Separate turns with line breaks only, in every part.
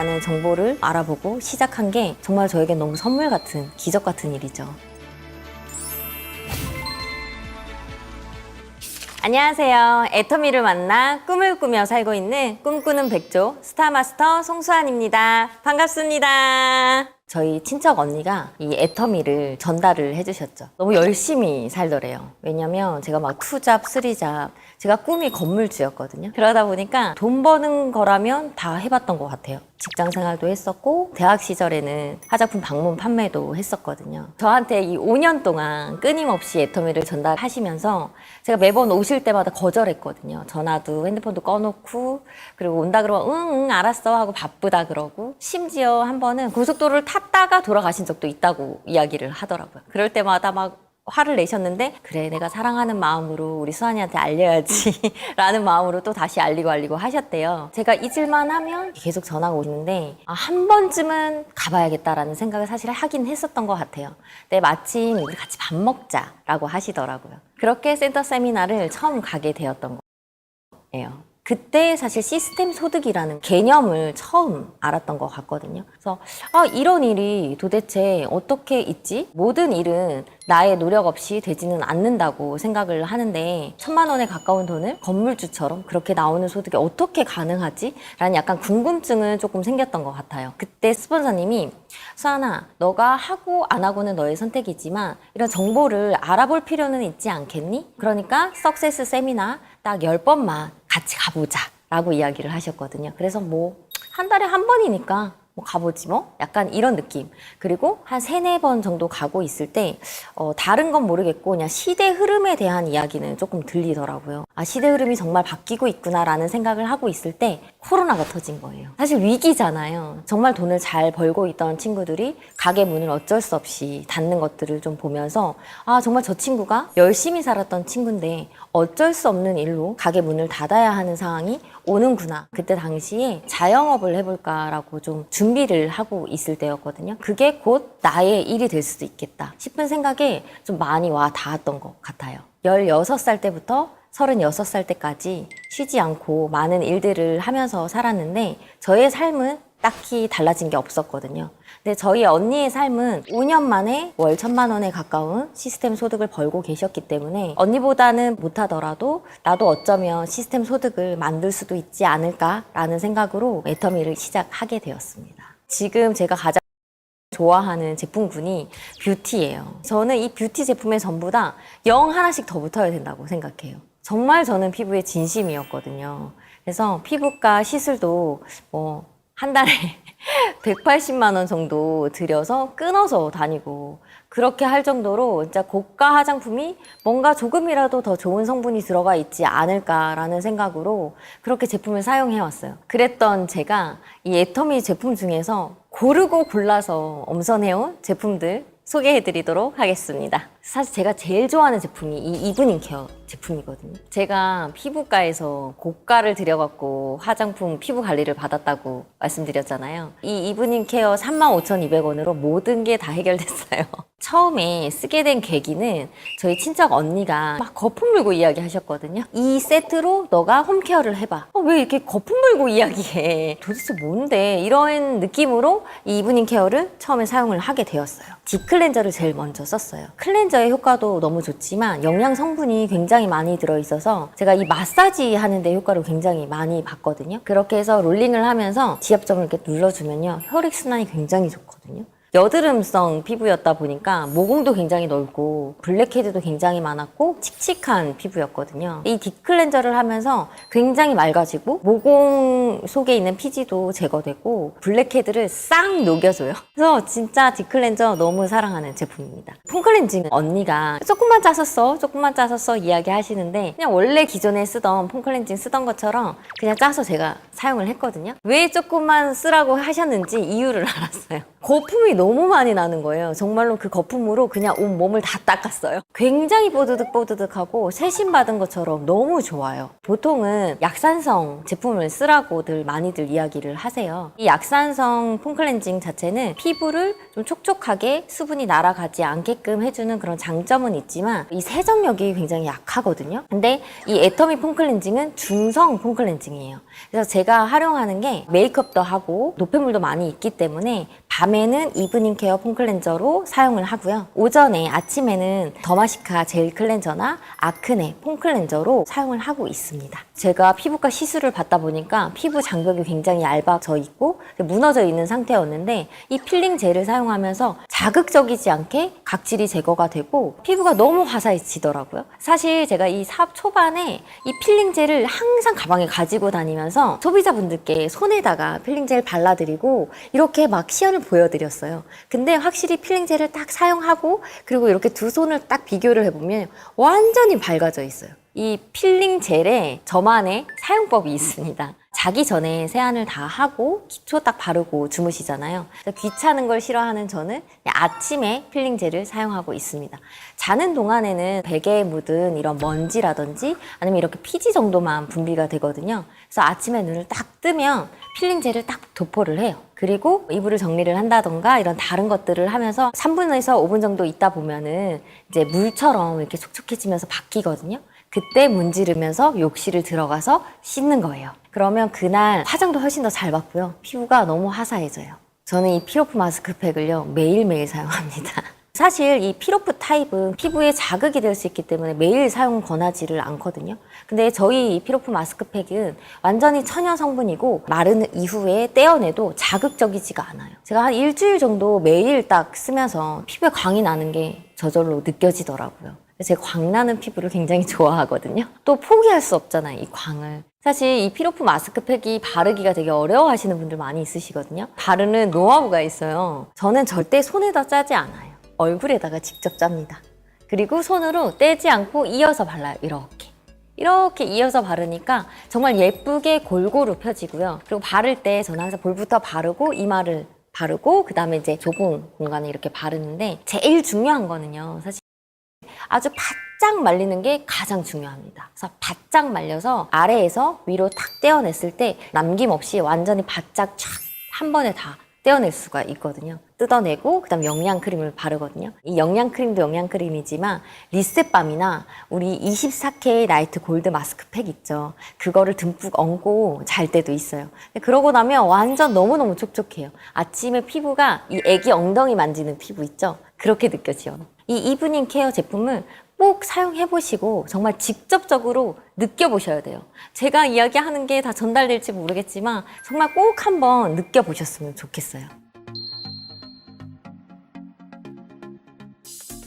라는 정보를 알아보고 시작한 게 정말 저에게 너무 선물 같은 기적 같은 일이죠. 안녕하세요. 애터미를 만나 꿈을 꾸며 살고 있는 꿈꾸는 백조 스타마스터 송수환입니다. 반갑습니다. 저희 친척 언니가 이 애터미를 전달을 해주셨죠. 너무 열심히 살더래요. 왜냐면 제가 막 투잡, 쓰리잡, 제가 꿈이 건물주였거든요. 그러다 보니까 돈 버는 거라면 다 해봤던 것 같아요. 직장 생활도 했었고, 대학 시절에는 화장품 방문 판매도 했었거든요. 저한테 이 5년 동안 끊임없이 애터미를 전달하시면서 제가 매번 오실 때마다 거절했거든요. 전화도 핸드폰도 꺼놓고, 그리고 온다 그러면 응, 응, 알았어 하고 바쁘다 그러고, 심지어 한 번은 고속도로를 탔다가 돌아가신 적도 있다고 이야기를 하더라고요. 그럴 때마다 막 화를 내셨는데 그래 내가 사랑하는 마음으로 우리 수환이한테 알려야지 라는 마음으로 또 다시 알리고 알리고 하셨대요. 제가 잊을만 하면 계속 전화가 오는데 아, 한 번쯤은 가봐야겠다라는 생각을 사실 하긴 했었던 것 같아요. 근데 마침 우리 같이 밥 먹자 라고 하시더라고요. 그렇게 센터 세미나를 처음 가게 되었던 거예요 그때 사실 시스템 소득이라는 개념을 처음 알았던 것 같거든요. 그래서 아, 이런 일이 도대체 어떻게 있지? 모든 일은 나의 노력 없이 되지는 않는다고 생각을 하는데 천만 원에 가까운 돈을 건물주처럼 그렇게 나오는 소득이 어떻게 가능하지? 라는 약간 궁금증은 조금 생겼던 것 같아요. 그때 스폰서님이 수아나, 너가 하고 안 하고는 너의 선택이지만 이런 정보를 알아볼 필요는 있지 않겠니? 그러니까 석세스 세미나 딱 10번만 같이 가보자 라고 이야기를 하셨거든요. 그래서 뭐 한 달에 한 번이니까 뭐 가보지 뭐? 약간 이런 느낌. 그리고 한 세네 번 정도 가고 있을 때 어, 다른 건 모르겠고 그냥 시대 흐름에 대한 이야기는 조금 들리더라고요. 아 시대 흐름이 정말 바뀌고 있구나라는 생각을 하고 있을 때 코로나가 터진 거예요 사실 위기잖아요 정말 돈을 잘 벌고 있던 친구들이 가게 문을 어쩔 수 없이 닫는 것들을 좀 보면서 아 정말 저 친구가 열심히 살았던 친구인데 어쩔 수 없는 일로 가게 문을 닫아야 하는 상황이 오는구나. 그때 당시에 자영업을 해볼까라고 좀 준비를 하고 있을 때였거든요. 그게 곧 나의 일이 될 수도 있겠다 싶은 생각에 좀 많이 와 닿았던 것 같아요. 16살 때부터 36살 때까지 쉬지 않고 많은 일들을 하면서 살았는데 저의 삶은 딱히 달라진 게 없었거든요. 근데 저희 언니의 삶은 5년 만에 월 천만 원에 가까운 시스템 소득을 벌고 계셨기 때문에 언니보다는 못하더라도 나도 어쩌면 시스템 소득을 만들 수도 있지 않을까라는 생각으로 애터미를 시작하게 되었습니다. 지금 제가 가장 좋아하는 제품군이 뷰티예요. 저는 이 뷰티 제품에 전부 다영 하나씩 더 붙어야 된다고 생각해요. 정말 저는 피부에 진심이었거든요. 그래서 피부과 시술도 뭐 한 달에 180만 원 정도 들여서 끊어서 다니고 그렇게 할 정도로 진짜 고가 화장품이 뭔가 조금이라도 더 좋은 성분이 들어가 있지 않을까라는 생각으로 그렇게 제품을 사용해 왔어요. 그랬던 제가 이 애터미 제품 중에서 고르고 골라서 엄선해온 제품들 소개해 드리도록 하겠습니다. 사실 제가 제일 좋아하는 제품이 이 이브닝 케어 제품이거든요. 제가 피부과에서 고가를 들여갖고 화장품 피부 관리를 받았다고 말씀드렸잖아요. 이 이브닝 케어 35,200원으로 모든 게 다 해결됐어요. 처음에 쓰게 된 계기는 저희 친척 언니가 막 거품 물고 이야기 하셨거든요. 이 세트로 너가 홈케어를 해봐. 어, 왜 이렇게 거품 물고 이야기해? 도대체 뭔데? 이런 느낌으로 이 이브닝 케어를 처음에 사용을 하게 되었어요. 딥클렌저를 제일 먼저 썼어요. 클렌 저의 효과도 너무 좋지만 영양 성분이 굉장히 많이 들어있어서 제가 이 마사지 하는데 효과를 굉장히 많이 봤거든요. 그렇게 해서 롤링을 하면서 지압점을 이렇게 눌러주면요. 혈액순환이 굉장히 좋거든요. 여드름성 피부였다 보니까 모공도 굉장히 넓고 블랙헤드도 굉장히 많았고 칙칙한 피부였거든요. 이 딥클렌저를 하면서 굉장히 맑아지고 모공 속에 있는 피지도 제거되고 블랙헤드를 싹 녹여줘요. 그래서 진짜 딥클렌저 너무 사랑하는 제품입니다. 폼클렌징 언니가 조금만 써, 조금만 써 이야기 하시는데 그냥 원래 기존에 쓰던 폼클렌징 쓰던 것처럼 그냥 짜서 제가 사용을 했거든요. 왜 조금만 쓰라고 하셨는지 이유를 알았어요. 거품이 너무 많이 나는 거예요. 정말로 그 거품으로 그냥 온 몸을 다 닦았어요. 굉장히 뽀드득뽀드득하고 세심 받은 것처럼 너무 좋아요. 보통은 약산성 제품을 쓰라고 들 많이들 이야기를 하세요. 이 약산성 폼클렌징 자체는 피부를 좀 촉촉하게 수분이 날아가지 않게끔 해주는 그런 장점은 있지만 이 세정력이 굉장히 약하거든요. 근데 이 애터미 폼클렌징은 중성 폼클렌징이에요. 그래서 제가 활용하는 게 메이크업도 하고 노폐물도 많이 있기 때문에 밤에는 이브닝 케어 폼 클렌저로 사용을 하고요. 오전에 아침에는 더마시카 젤 클렌저나 아크네 폼 클렌저로 사용을 하고 있습니다. 제가 피부과 시술을 받다 보니까 피부 장벽이 굉장히 얇아져 있고 무너져 있는 상태였는데 이 필링 젤을 사용하면서 자극적이지 않게 각질이 제거가 되고 피부가 너무 화사해지더라고요. 사실 제가 이 사업 초반에 이 필링 젤을 항상 가방에 가지고 다니면서 소비자분들께 손에다가 필링 젤 발라드리고 이렇게 막 시연을 보여드렸어요. 근데 확실히 필링 젤을 딱 사용하고 그리고 이렇게 두 손을 딱 비교를 해보면 완전히 밝아져 있어요. 이 필링 젤에 저만의 사용법이 있습니다. 자기 전에 세안을 다 하고 기초 딱 바르고 주무시잖아요. 귀찮은 걸 싫어하는 저는 아침에 필링 젤을 사용하고 있습니다. 자는 동안에는 베개에 묻은 이런 먼지라든지 아니면 이렇게 피지 정도만 분비가 되거든요. 그래서 아침에 눈을 딱 뜨면 필링 젤을 딱 도포를 해요. 그리고 이불을 정리를 한다던가 이런 다른 것들을 하면서 3분에서 5분 정도 있다 보면은 이제 물처럼 이렇게 촉촉해지면서 바뀌거든요. 그때 문지르면서 욕실을 들어가서 씻는 거예요. 그러면 그날 화장도 훨씬 더 잘 받고요. 피부가 너무 화사해져요. 저는 이 피로프 마스크팩을요, 매일매일 사용합니다. 사실 이 피로프 타입은 피부에 자극이 될 수 있기 때문에 매일 사용 권하지를 않거든요. 근데 저희 이 피로프 마스크팩은 완전히 천연 성분이고 마른 이후에 떼어내도 자극적이지가 않아요. 제가 한 일주일 정도 매일 딱 쓰면서 피부에 광이 나는 게 저절로 느껴지더라고요. 제가 광나는 피부를 굉장히 좋아하거든요. 또 포기할 수 없잖아요, 이 광을. 사실 이 피로프 마스크팩이 바르기가 되게 어려워하시는 분들 많이 있으시거든요. 바르는 노하우가 있어요. 저는 절대 손에다 짜지 않아요. 얼굴에다가 직접 짭니다. 그리고 손으로 떼지 않고 이어서 발라요, 이렇게. 이렇게 이어서 바르니까 정말 예쁘게 골고루 펴지고요. 그리고 바를 때 저는 항상 볼부터 바르고 이마를 바르고 그 다음에 이제 좁은 공간에 이렇게 바르는데 제일 중요한 거는요. 사실 아주 바짝 말리는 게 가장 중요합니다. 그래서 바짝 말려서 아래에서 위로 탁 떼어냈을 때 남김없이 완전히 바짝 쫙한 번에 다 떼어낼 수가 있거든요. 뜯어내고 그다음 영양 크림을 바르거든요. 이 영양 크림도 영양 크림이지만 리셋밤이나 우리 24K 나이트 골드 마스크팩 있죠. 그거를 듬뿍 얹고 잘 때도 있어요. 그러고 나면 완전 너무너무 촉촉해요. 아침에 피부가 이 애기 엉덩이 만지는 피부 있죠. 그렇게 느껴져요. 이 이브닝 케어 제품을 꼭 사용해 보시고 정말 직접적으로 느껴보셔야 돼요. 제가 이야기하는 게 다 전달될지 모르겠지만 정말 꼭 한번 느껴보셨으면 좋겠어요.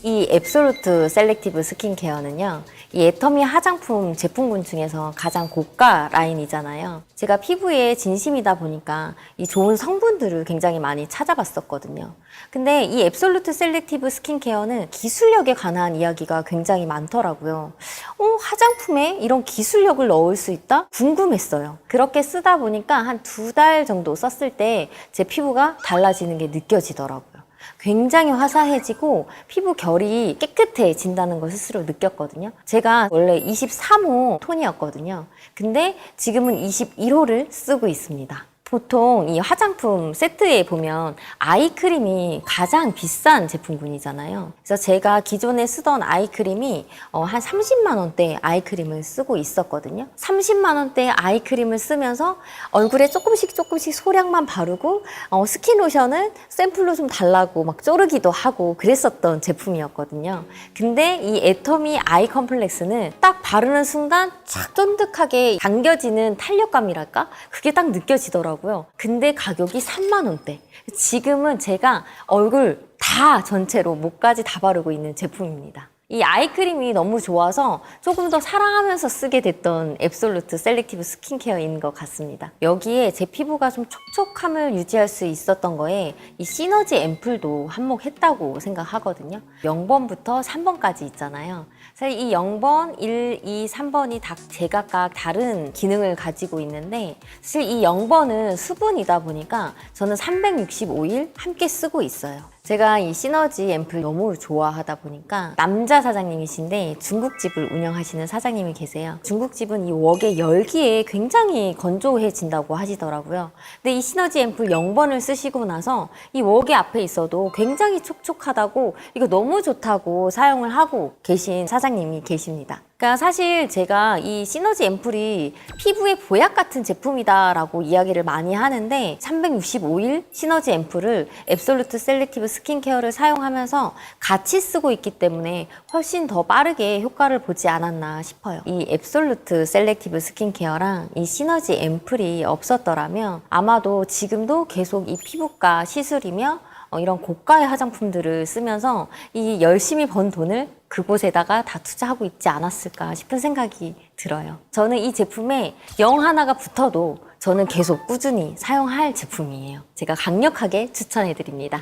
이 앱솔루트 셀렉티브 스킨케어는요. 이 애터미 화장품 제품군 중에서 가장 고가 라인이잖아요. 제가 피부에 진심이다 보니까 이 좋은 성분들을 굉장히 많이 찾아봤었거든요. 근데 이 앱솔루트 셀렉티브 스킨케어는 기술력에 관한 이야기가 굉장히 많더라고요. 어, 화장품에 이런 기술력을 넣을 수 있다? 궁금했어요. 그렇게 쓰다 보니까 한 두 달 정도 썼을 때 제 피부가 달라지는 게 느껴지더라고요. 굉장히 화사해지고 피부 결이 깨끗해진다는 걸 스스로 느꼈거든요. 제가 원래 23호 톤이었거든요. 근데 지금은 21호를 쓰고 있습니다. 보통 이 화장품 세트에 보면 아이크림이 가장 비싼 제품군이잖아요. 그래서 제가 기존에 쓰던 아이크림이 어, 한 30만 원대 아이크림을 쓰고 있었거든요. 30만 원대 아이크림을 쓰면서 얼굴에 조금씩 조금씩 소량만 바르고 어, 스킨 로션은 샘플로 좀 달라고 막 쪼르기도 하고 그랬었던 제품이었거든요. 근데 이 애터미 아이 컴플렉스는 딱 바르는 순간 쫙 쫀득하게 당겨지는 탄력감이랄까? 그게 딱 느껴지 더라고요. 근데 가격이 3만 원대. 지금은 제가 얼굴 다 전체로 목까지 다 바르고 있는 제품입니다. 이 아이크림이 너무 좋아서 조금 더 사랑하면서 쓰게 됐던 앱솔루트 셀렉티브 스킨케어인 것 같습니다. 여기에 제 피부가 좀 촉촉함을 유지할 수 있었던 거에 이 시너지 앰플도 한몫했다고 생각하거든요. 0번부터 3번까지 있잖아요. 사실 이 0번, 1, 2, 3번이 다 제각각 다른 기능을 가지고 있는데 사실 이 0번은 수분이다 보니까 저는 365일 함께 쓰고 있어요. 제가 이 시너지 앰플 너무 좋아하다 보니까 남자 사장님이신데 중국집을 운영하시는 사장님이 계세요. 중국집은 이 웍의 열기에 굉장히 건조해진다고 하시더라고요. 근데 이 시너지 앰플 0번을 쓰시고 나서 이 웍의 앞에 있어도 굉장히 촉촉하다고 이거 너무 좋다고 사용을 하고 계신 사장님이 계십니다. 그러니까 사실 제가 이 시너지 앰플이 피부의 보약 같은 제품이다라고 이야기를 많이 하는데 365일 시너지 앰플을 앱솔루트 셀렉티브 스킨케어를 사용하면서 같이 쓰고 있기 때문에 훨씬 더 빠르게 효과를 보지 않았나 싶어요. 이 앱솔루트 셀렉티브 스킨케어랑 이 시너지 앰플이 없었더라면 아마도 지금도 계속 이 피부과 시술이며 어, 이런 고가의 화장품들을 쓰면서 이 열심히 번 돈을 그곳에다가 다 투자하고 있지 않았을까 싶은 생각이 들어요. 저는 이 제품에 영 하나가 붙어도 저는 계속 꾸준히 사용할 제품이에요. 제가 강력하게 추천해 드립니다.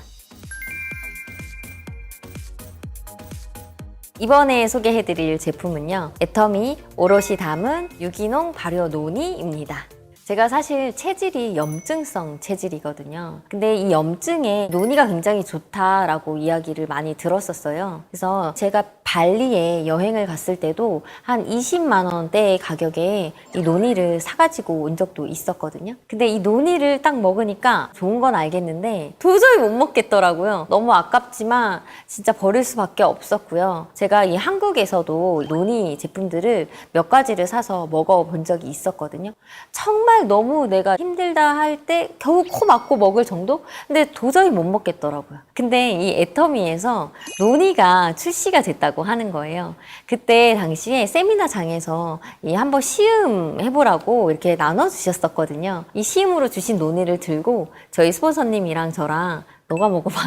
이번에 소개해 드릴 제품은요. 애터미 오롯이 담은 유기농 발효 노니입니다. 제가 사실 체질이 염증성 체질이거든요. 근데 이 염증에 노니가 굉장히 좋다라고 이야기를 많이 들었었어요. 그래서 제가 발리에 여행을 갔을 때도 한 20만 원대의 가격에 이 노니를 사가지고 온 적도 있었거든요. 근데 이 노니를 딱 먹으니까 좋은 건 알겠는데 도저히 못 먹겠더라고요. 너무 아깝지만 진짜 버릴 수밖에 없었고요. 제가 이 한국에서도 노니 제품들을 몇 가지를 사서 먹어본 적이 있었거든요. 정말 너무 내가 힘들다 할 때 겨우 코 막고 먹을 정도? 근데 도저히 못 먹겠더라고요. 근데 이 애터미에서 노니가 출시가 됐다고 하는 거예요. 그때 당시에 세미나장에서 이 한번 시음 해보라고 이렇게 나눠주셨었거든요. 이 시음으로 주신 노니를 들고 저희 스폰서님이랑 저랑 너가 먹어봐.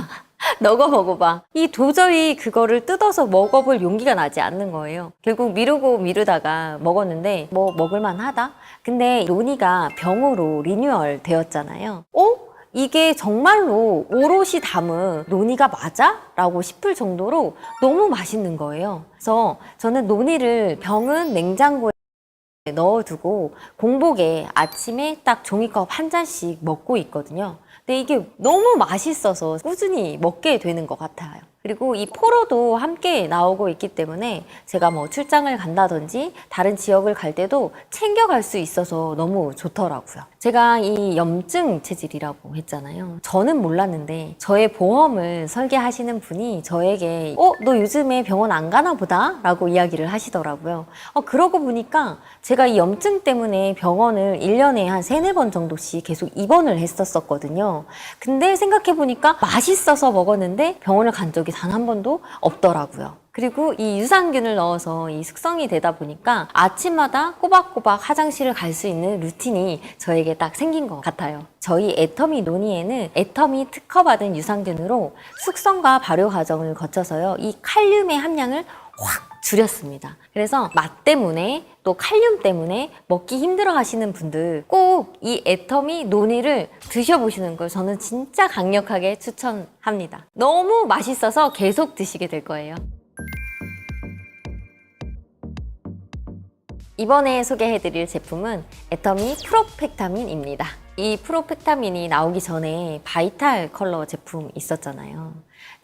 너가 먹어봐. 이 도저히 그거를 뜯어서 먹어볼 용기가 나지 않는 거예요. 결국 미루고 미루다가 먹었는데 뭐 먹을만 하다? 근데 노니가 병으로 리뉴얼 되었잖아요. 어? 이게 정말로 오롯이 담은 노니가 맞아? 라고 싶을 정도로 너무 맛있는 거예요. 그래서 저는 노니를 병은 냉장고에 넣어두고 공복에 아침에 딱 종이컵 한 잔씩 먹고 있거든요. 근데 이게 너무 맛있어서 꾸준히 먹게 되는 것 같아요. 그리고 이 포로도 함께 나오고 있기 때문에 제가 뭐 출장을 간다든지 다른 지역을 갈 때도 챙겨갈 수 있어서 너무 좋더라고요. 제가 이 염증 체질이라고 했잖아요. 저는 몰랐는데 저의 보험을 설계하시는 분이 저에게 어, 너 요즘에 병원 안 가나 보다? 라고 이야기를 하시더라고요. 어, 그러고 보니까 제가 이 염증 때문에 병원을 1년에 한 세네 번 정도씩 계속 입원을 했었었거든요. 근데 생각해보니까 맛있어서 먹었는데 병원을 간 적이 단 한 번도 없더라고요. 그리고 이 유산균을 넣어서 이 숙성이 되다 보니까 아침마다 꼬박꼬박 화장실을 갈 수 있는 루틴이 저에게 딱 생긴 것 같아요. 저희 애터미 노니에는 애터미 특허받은 유산균으로 숙성과 발효 과정을 거쳐서요. 이 칼륨의 함량을 확 줄였습니다. 그래서 맛 때문에 또 칼륨 때문에 먹기 힘들어 하시는 분들 꼭 이 애터미 노니를 드셔보시는 걸 저는 진짜 강력하게 추천합니다. 너무 맛있어서 계속 드시게 될 거예요. 이번에 소개해드릴 제품은 애터미 프로펙타민입니다. 이 프로펙타민이 나오기 전에 바이탈 컬러 제품 있었잖아요.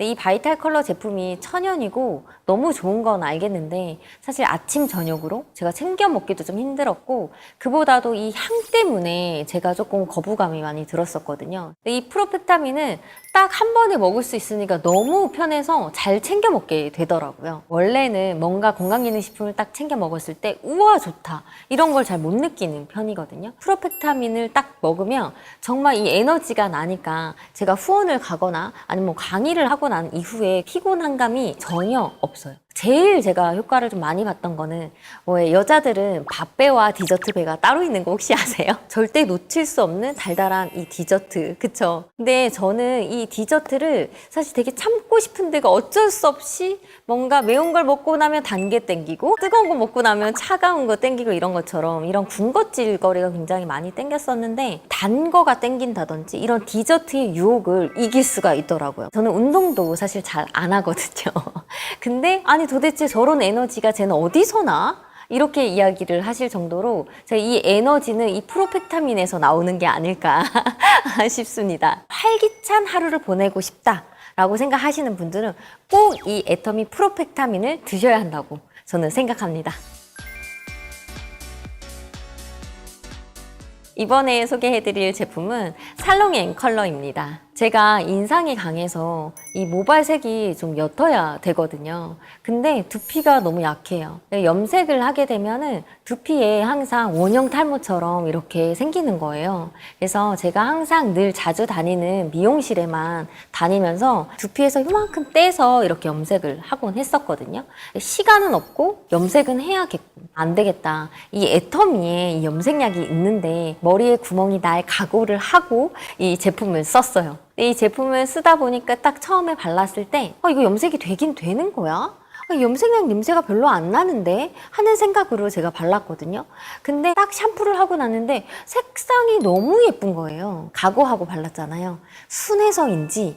근데 이 바이탈 컬러 제품이 천연이고 너무 좋은 건 알겠는데 사실 아침 저녁으로 제가 챙겨 먹기도 좀 힘들었고 그보다도 이 향 때문에 제가 조금 거부감이 많이 들었었거든요. 근데 이 프로펙타민은 딱 한 번에 먹을 수 있으니까 너무 편해서 잘 챙겨 먹게 되더라고요. 원래는 뭔가 건강기능식품을 딱 챙겨 먹었을 때 우와 좋다 이런 걸 잘 못 느끼는 편이거든요. 프로펙타민을 딱 먹으면 정말 이 에너지가 나니까 제가 후원을 가거나 아니면 뭐 강의를 하고 난 이후에 피곤한 감이 전혀 없어요. 제일 제가 효과를 좀 많이 봤던 거는 왜 여자들은 밥배와 디저트 배가 따로 있는 거 혹시 아세요? 절대 놓칠 수 없는 달달한 이 디저트 그쵸? 근데 저는 이 디저트를 사실 되게 참고 싶은데가 어쩔 수 없이 뭔가 매운 걸 먹고 나면 단 게 땡기고 뜨거운 거 먹고 나면 차가운 거 땡기고 이런 것처럼 이런 군것질 거리가 굉장히 많이 땡겼었는데 단 거가 땡긴다든지 이런 디저트의 유혹을 이길 수가 있더라고요. 저는 운동도 사실 잘 안 하거든요. 근데 아니 도대체 저런 에너지가 쟤는 어디서 나? 이렇게 이야기를 하실 정도로 이 에너지는 이 프로펙타민에서 나오는 게 아닐까 싶습니다. 활기찬 하루를 보내고 싶다. 라고 생각하시는 분들은 꼭 이 애터미 프로펙타민을 드셔야 한다고 저는 생각합니다. 이번에 소개해드릴 제품은 살롱 앤 컬러입니다. 제가 인상이 강해서 이 모발색이 좀 옅어야 되거든요. 근데 두피가 너무 약해요. 염색을 하게 되면은 두피에 항상 원형 탈모처럼 이렇게 생기는 거예요. 그래서 제가 항상 늘 자주 다니는 미용실에만 다니면서 두피에서 이만큼 떼서 이렇게 염색을 하곤 했었거든요. 시간은 없고 염색은 해야겠고 안 되겠다. 이 애터미에 이 염색약이 있는데 머리에 구멍이 날 각오를 하고 이 제품을 썼어요. 근데 이 제품을 쓰다 보니까 딱 처음에 발랐을 때 어, 이거 염색이 되긴 되는 거야? 아, 염색약 냄새가 별로 안 나는데 하는 생각으로 제가 발랐거든요. 근데 딱 샴푸를 하고 났는데 색상이 너무 예쁜 거예요. 각오하고 발랐잖아요. 순해서인지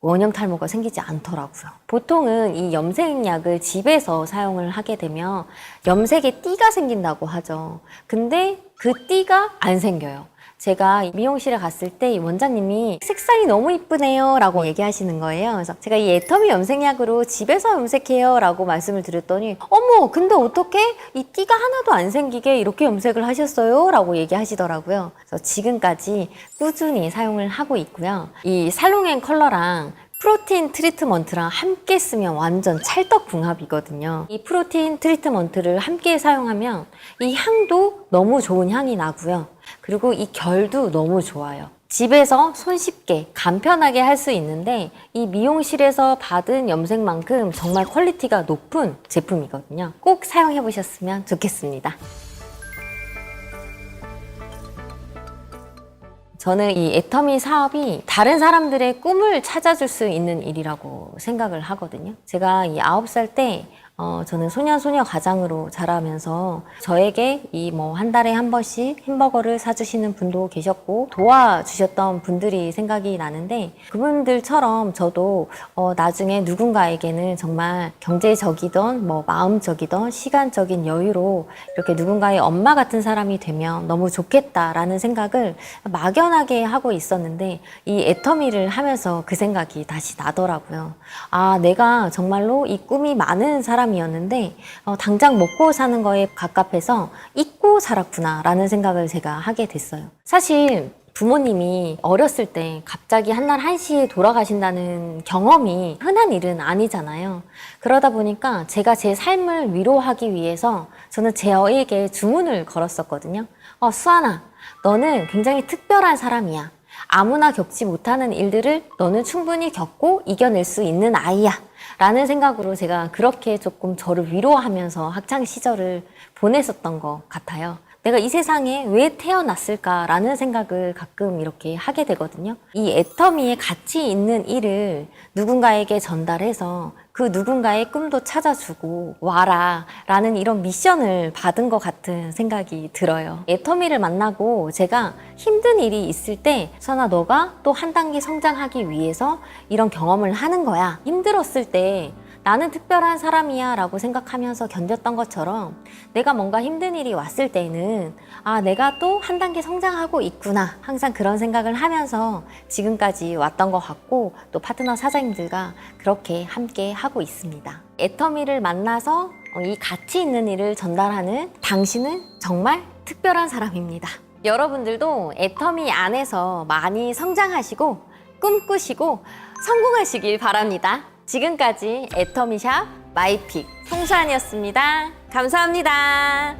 원형 탈모가 생기지 않더라고요. 보통은 이 염색약을 집에서 사용을 하게 되면 염색에 띠가 생긴다고 하죠. 근데 그 띠가 안 생겨요. 제가 미용실에 갔을 때 이 원장님이 색상이 너무 이쁘네요 라고 얘기하시는 거예요. 그래서 제가 이 애터미 염색약으로 집에서 염색해요 라고 말씀을 드렸더니 어머 근데 어떻게 이 띠가 하나도 안 생기게 이렇게 염색을 하셨어요? 라고 얘기하시더라고요. 그래서 지금까지 꾸준히 사용을 하고 있고요. 이 살롱앤 컬러랑 프로틴 트리트먼트랑 함께 쓰면 완전 찰떡궁합이거든요. 이 프로틴 트리트먼트를 함께 사용하면 이 향도 너무 좋은 향이 나고요. 그리고 이 결도 너무 좋아요. 집에서 손쉽게 간편하게 할 수 있는데 이 미용실에서 받은 염색만큼 정말 퀄리티가 높은 제품이거든요. 꼭 사용해 보셨으면 좋겠습니다. 저는 이 애터미 사업이 다른 사람들의 꿈을 찾아줄 수 있는 일이라고 생각을 하거든요. 제가 이 아홉 살 때 어, 저는 소년 소녀 가장으로 자라면서 저에게 이 뭐 한 달에 한 번씩 햄버거를 사주시는 분도 계셨고 도와주셨던 분들이 생각이 나는데 그분들처럼 저도 어, 나중에 누군가에게는 정말 경제적이던 뭐 마음적이던 시간적인 여유로 이렇게 누군가의 엄마 같은 사람이 되면 너무 좋겠다라는 생각을 막연하게 하고 있었는데 이 애터미를 하면서 그 생각이 다시 나더라고요. 아, 내가 정말로 이 꿈이 많은 사람 이었는데 어, 당장 먹고 사는 거에 갑갑해서 잊고 살았구나라는 생각을 제가 하게 됐어요. 사실 부모님이 어렸을 때 갑자기 한날 한시에 돌아가신다는 경험이 흔한 일은 아니잖아요. 그러다 보니까 제가 제 삶을 위로하기 위해서 저는 제 어에게 주문을 걸었었거든요. 어, 수아나, 너는 굉장히 특별한 사람이야. 아무나 겪지 못하는 일들을 너는 충분히 겪고 이겨낼 수 있는 아이야. 라는 생각으로 제가 그렇게 조금 저를 위로하면서 학창 시절을 보냈었던 것 같아요. 내가 이 세상에 왜 태어났을까라는 생각을 가끔 이렇게 하게 되거든요. 이 애터미에 가치 있는 일을 누군가에게 전달해서 그 누군가의 꿈도 찾아주고 와라 라는 이런 미션을 받은 것 같은 생각이 들어요. 애터미를 만나고 제가 힘든 일이 있을 때 선아 너가 또 한 단계 성장하기 위해서 이런 경험을 하는 거야. 힘들었을 때 나는 특별한 사람이야 라고 생각하면서 견뎠던 것처럼 내가 뭔가 힘든 일이 왔을 때는 아, 내가 또 한 단계 성장하고 있구나. 항상 그런 생각을 하면서 지금까지 왔던 것 같고 또 파트너 사장님들과 그렇게 함께 하고 있습니다. 애터미를 만나서 어, 이 가치 있는 일을 전달하는 당신은 정말 특별한 사람입니다. 여러분들도 애터미 안에서 많이 성장하시고 꿈꾸시고 성공하시길 바랍니다. 지금까지 애터미샵 마이픽 송수환이었습니다. 감사합니다.